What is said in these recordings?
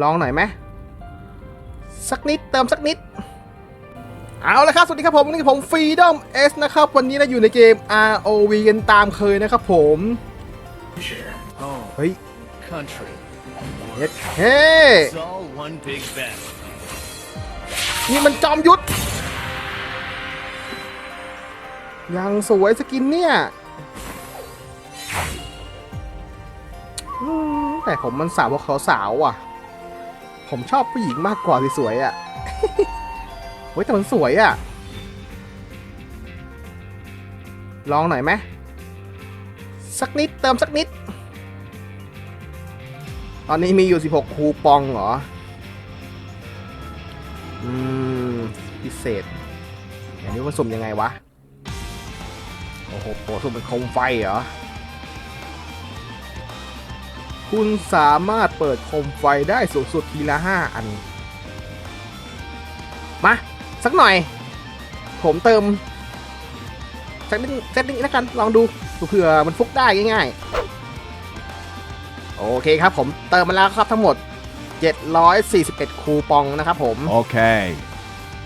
ลองหน่อยไหมสักนิดเติมสักนิด เอาละครับ สวัสดีครับผมวันนี่ผม Freedom S นะครับ วันนี้เราอยู่ในเกม ROV กันตามเคยนะครับผม เฮ้ยเฮ็ดเฮ้ It's all one big bet. นี่มันจอมยุทธยังสวยสกินเนี่ยแต่ผมมันสาวกเขาสาวอะ ผมชอบผู้หญิงมากกว่าสวยๆอะเฮ้ยแต่มันสวยอะ ลองหน่อยไหมสักนิดเติมสักนิด ตอนนี้มีอยู่ 16 คูปองเหรอ อืม พิเศษอย่างนี้มันสุ่มยังไงวะ โอ้โหสุ่มเป็นโคมไฟเหรอ คุณสามารถเปิดโคมไฟได้สูงสุดทีละ 5 อัน มา สักหน่อย ผมเติมสักนิดสักนิดแล้วกัน ลองดูเผื่อมันฟุกได้ง่ายๆ โอเคครับผมเติมมาแล้วครับทั้งหมด 741 คูปองนะครับผม Okay.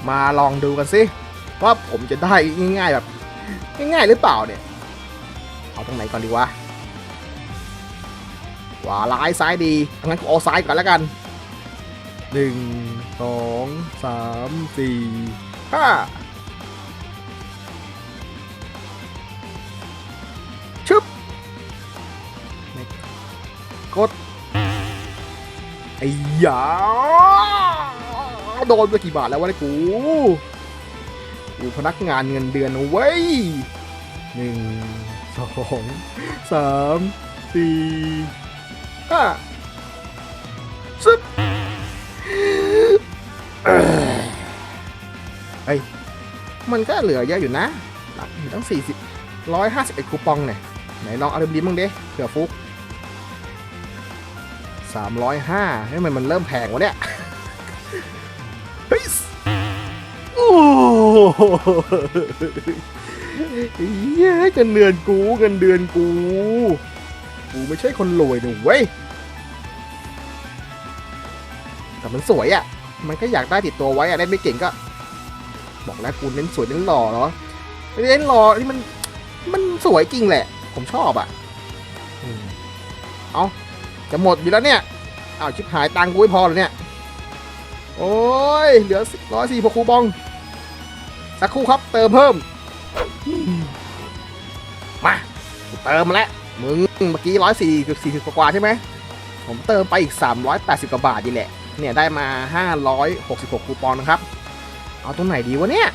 มาลองดูกันสิ ว่าผมจะได้ง่ายๆแบบ ง่ายๆหรือเปล่าเนี่ย เอาตรงไหนก่อนดีวะข วาร้ายซ้ายดีงั้นกูเอาซ้ายก่อนแล้วกันหนึ่งสองสามสี่ห้าชึบกดไอ้ยาโดนไปกี่บาทแล้ววะเนี่ยกูกูพนักงานเงินเดือนเว้ยหนึ่งสองสามสี่ ห้าสิบเฮ้ย มันก็เหลือเยอะอยู่นะหลักตั้งสี่สิบร้อยห้าสิบเอ็ดคูปองเนี่ย ไหนลองเอาดิมๆบ้างดิเผื่อฟุกสามร้อยห้าให้มันมันเริ่มแพงวะเนี่ย เฮ้ย โอ้โหเย้เงินเดือนกูเงินเดือนกู กูไม่ใช่คนรวยนะเว้ย แต่มันสวยอะ่ะ มันก็อยากได้ติดตัวไว้อะได้ไม่เก่งก็ บอกแล้วกูเน้นสวยเน้นหล่อเหรอไม่เน้นหล่อนี่มันมันสวยจริงแหละ ผมชอบอะ่ะเอาจะหมดอยู่แล้วเนี่ยเอาชิบหายตังกูไม่พอเลยเนี่ย โอ้ยเหลือร้อยสี่พคูบอง สักครู่ครับเติมเพิ่ม มา เติมมาแล้ว มึงเมื่อกี้ร้อยสี่สี่สิบกว่าใช่ไหม ผมเติมไปอีก 380 กว่าบาทนี่แหละ เนี่ยได้มา 566 คูปองนะครับ เอาตรงไหนดีวะเนี่ย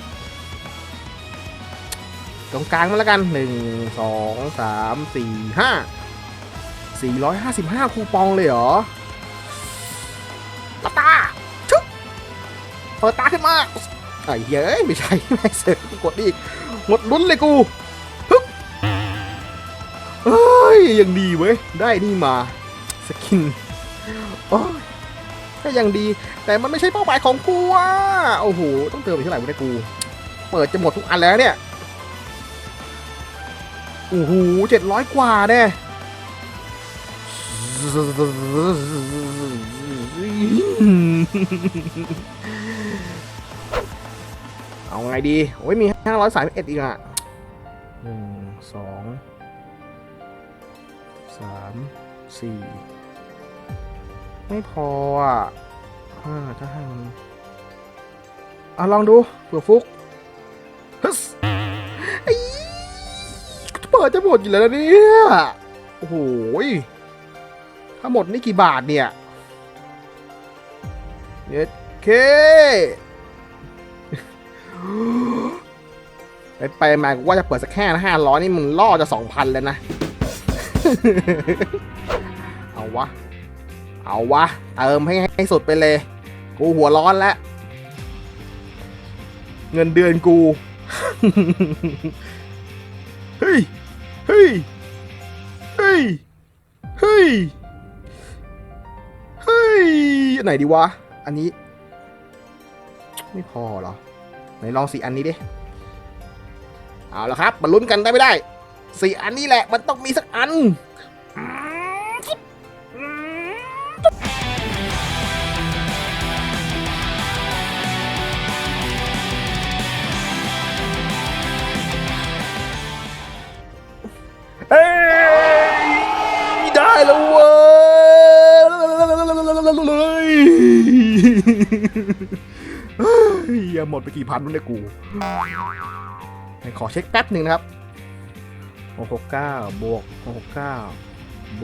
ตรงกลางมาแล้วกัน 1 2 3 4 5 455 คูปองเลยเหรอตาตาชุบเปิดตาขึ้นมาไอ้เย้ยไม่ใช่ไม่เสร็จกดอีกหมดลุ้นเลยกู ยยังดีเว้ย ได้นี่มา สกิน โอ้ยก็ยังดี แต่มันไม่ใช่เป้าหมายของกูอะ โอ้โห ต้องเติมไปเท่าไหร่วะเนี่ยกู เปิดจะหมดทุกอันแล้วเนี่ย โอ้โหเจ็ดร้อยกว่าแน่เอาไงดี โอ้ยมีห้าร้อยสามเอ็ดอีกอะ สามสี่ไม่พออะห้าถ้าห้ามันอะลองดูเผื่อฟุกฮึสไอเปิดจะหมดอยู่แล้วนะเนี่ย โอ้โหถ้าหมดนี่กี่บาทเนี่ยเย็ดเคไปไปมากว่าจะเปิดสักแค่ห้าร้อยนี่มึงล่อจะสองพันแล้วนะ เอาวะ เอาวะ เติมให้ให้สุดไปเลย กูหัวร้อนแล้ว เงินเดือนกู เฮ้ย เฮ้ย เฮ้ย เฮ้ย เฮ้ย ไหนดีวะ อันนี้ ไม่พอเหรอ ไหนลองสี่อันนี้ดิ เอาละครับมาลุ้นกันได้ไม่ได้ สี่อันนี้แหละมันต้องมีสักอันเฮ้ยได้แล้วเว้ยเฮียหมดไปกี่พันแล้วเนี่ยกูขอเช็คแป๊บหนึ่งนะครับ หกหกเก้าบวกหกหกเก้า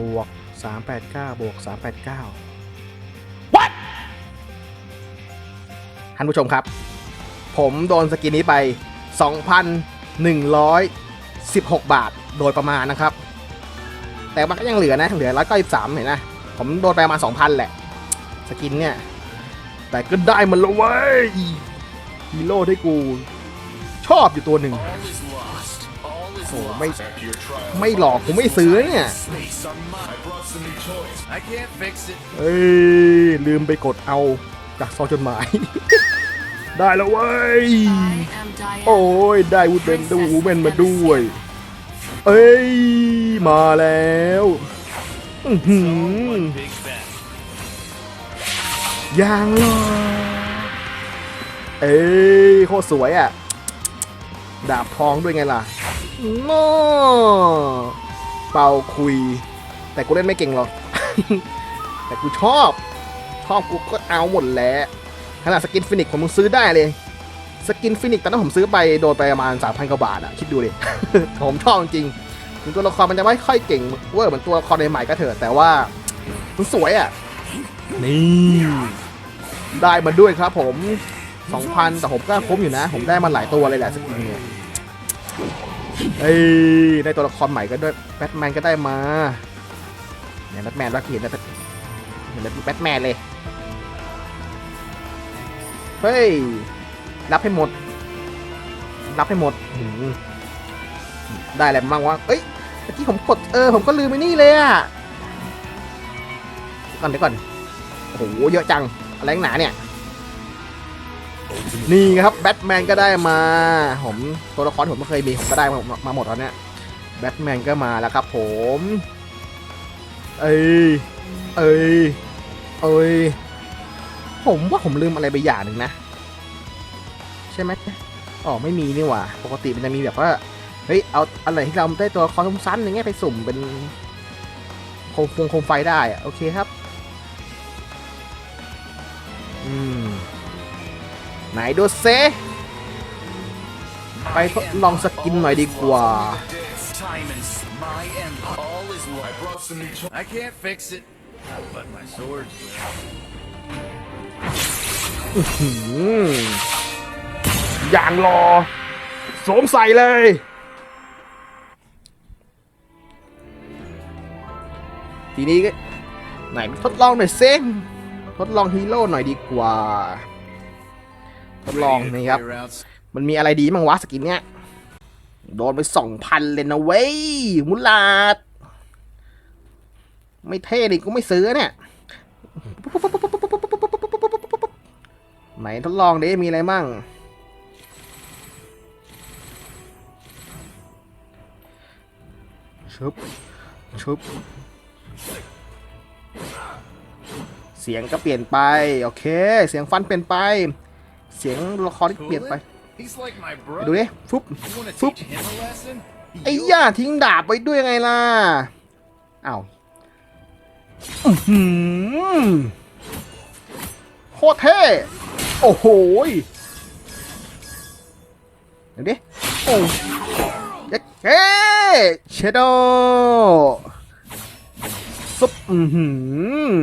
บวกสามแปดเก้าบวกสามแปดเก้า What ท่านผู้ชมครับ ผมโดนสกินนี้ไป 2,116 บาทโดยประมาณนะครับ แต่มันก็ยังเหลือนะ เหลือ193เห็นนะ ผมโดนไปประมาณ 2,000 แหละ สกินเนี่ย แต่ก็ได้มันแล้วเว้ยฮีโร่ที่กู ชอบอยู่ตัวหนึ่ง โอ้ไม่ไม่หลอกกูไม่ซื้อเนี่ยเอ้ยลืมไปกดเอาจากซองจดหมาย ได้แล้วเว้ย โอ้ยได้วูดเบนดูวูแมนมาด้วย เอ้ย มาแล้วอือหือยางหรอเอ้ยโคตรสวยอะ ดาบทองด้วยไงล่ะ น้อเป่าคุย แต่กูเล่นไม่เก่งหรอกแต่กูชอบ ชอบกูก็เอาหมดแหล้วขนาดสกินฟินิกผมมึงซื้อได้เลยสกินฟินิกตอนนั้นผมซื้อไปโดนไปประมาณ 3,000กว่าบาทอะคิดดูดิ ผมชอบจริงถึงตัวละครมันจะไม่ค่อยเก่งเวอร์เหมือนตัวละครใหม่ก็เถอะแต่ว่า มันสวยอะนี่ ได้มาด้วยครับผม 2,000แต่ผมก็คุ้มอยู่นะ ผมได้มาหลายตัวเลยแหละสกินเนี่ย เอ้ยได้ตัวละครใหม่ก็ด้วยแบทแมนก็ได้มาเนี่ยแบทแมนว่าเห็นแล้วเห็นแล้วแบทแมนเลย เฮ้ย รับให้หมด รับให้หมดหได้อะไรบ้างวะเอ้ยเมื่อกี้ผมกดเออผมก็ลืมไปนี่เลยอะก่อนเดี๋ยวก่อน โอ้โห เยอะจัง อะไรหนาเนี่ย นี่ครับ บทแมนก็ได้มา ผมตัวละครผมไม่เคยมีผมก็ได้มามาหมดแล้วเนี่ยแบทแมนก็มาแล้วครับผม เอ้ย เอ้ย เอ้ย ผมว่าผมลืมอะไรไปอย่างหนึ่งนะ ใช่ไหมอ๋อไม่มีนี่หว่า ปกติมันจะมีแบบว่า เฮ้ย เอาอะไรที่เราได้ตัวละคอสั้นอย่างเงี้ยไปสุ่มเป็นโคมฟงโคมไฟได้อะโอเคครับ ไหนดูเซไปทดลองสกินหน่อยดีกว่า Time is my end. All is lost. I brought some new toys. I can't fix it. But my swords will. อืมอย่างรอสวมใส่เลย ทีนี้ก็ไหนทดลองหน่อยเซ้งทดลองฮีโร่หน่อยดีกว่า ทดลอง Ready to นี่ครับ clear out มันมีอะไรดีมั้งวะสกินเนี้ย โดนไปสองพันเลยนะเว้ย มุลาด ไม่เท่ดิกูไม่ซื้อเนี่ยไหนทดลองดิมีอะไรมั่ง ชุบ ชุบ เสียงก็เปลี่ยนไป โอเค เสียงฟันเปลี่ยนไป เสียงละครที่เปลี่ยนไป He's like my ไปดู brother. ดิฟุบ You wanna Foop. teach him a lesson? ไอ้ You- ย่าทิ้งดาบไว้ด้วยไงล่ะอ้าวอื้อหือโคตรเท่โอ้โหยเดี๋ยวดิโอ้เย้เฮ้เชโดซุปอือหือ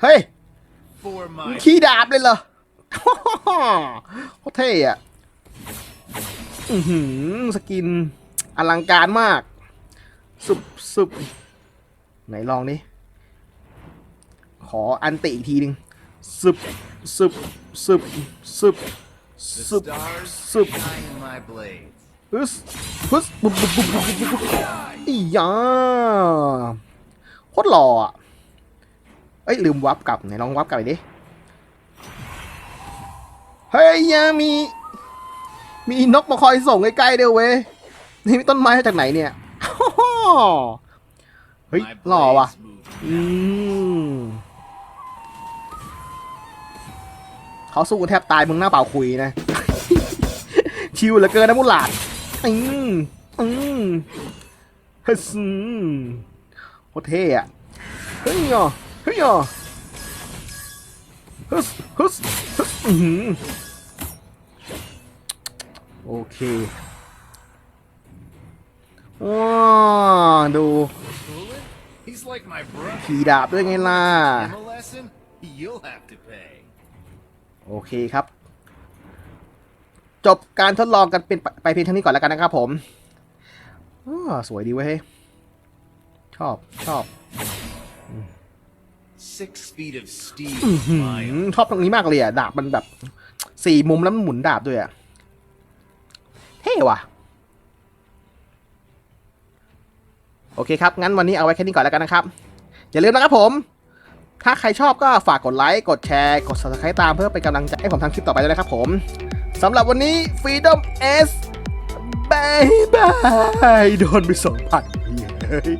เฮ้ย For มึงขี้ดาบเลยเหรอโคตรเท่อะอือหือสกินอลังการมาก สุบสุบไหนลองดิ ขออันติอีกทีหนึ่งสุบสุบสุบสุบสุบสุบ behind my blades. ฮึสฮึสบุบบุบบุบบุบบุบบุบอีหยาโคตรหล่ออะ เอ้ยลืมวับกลับไหนลองวับกลับไปดิ เฮ้ยยามี มีนกมาคอยส่งใกล้ๆเดียวเว้ย นี่มีต้นไม้มาจากไหนเนี่ย เฮ้ยหล่อว่ะ อืมเขาสู้กันแทบตายมึงหน้าเปล่าคุยนะ ชิวเหลือเกินนะมุหลาดอืมอืมฮึสอืมโคตรเท่อะเฮ้ยอะ เฮ้ยอะฮึสฮึสฮึสอื้อหือโอเคว้าดู He's like my brother. ขี่ดาบด้วยไงล่ะ Him a lesson? You'll have to pay. โอเคครับ จบการทดลองกันเป็นไปไปเพียงเท่านี้ก่อนแล้วกันนะครับผมอ้อสวยดีเว้ยเฮ้ยชอบชอบ Six feet of steel. ชอบตรงนี้มากเลยอะ ดาบมันแบบสี่มุมแล้วมันหมุนดาบด้วยอะ เท่ว่ะ โอเคครับ งั้นวันนี้เอาไว้แค่นี้ก่อนแล้วกันนะครับ อย่าลืมนะครับผม ถ้าใครชอบก็ฝากกดไลค์ กดแชร์ กด subscribe ตามเพื่อเป็นกำลังใจให้ผมทำคลิปต่อไปด้วยนะครับผมสำหรับวันนี้ Freedom S บายบายโดนไปสองพันเฮ้ย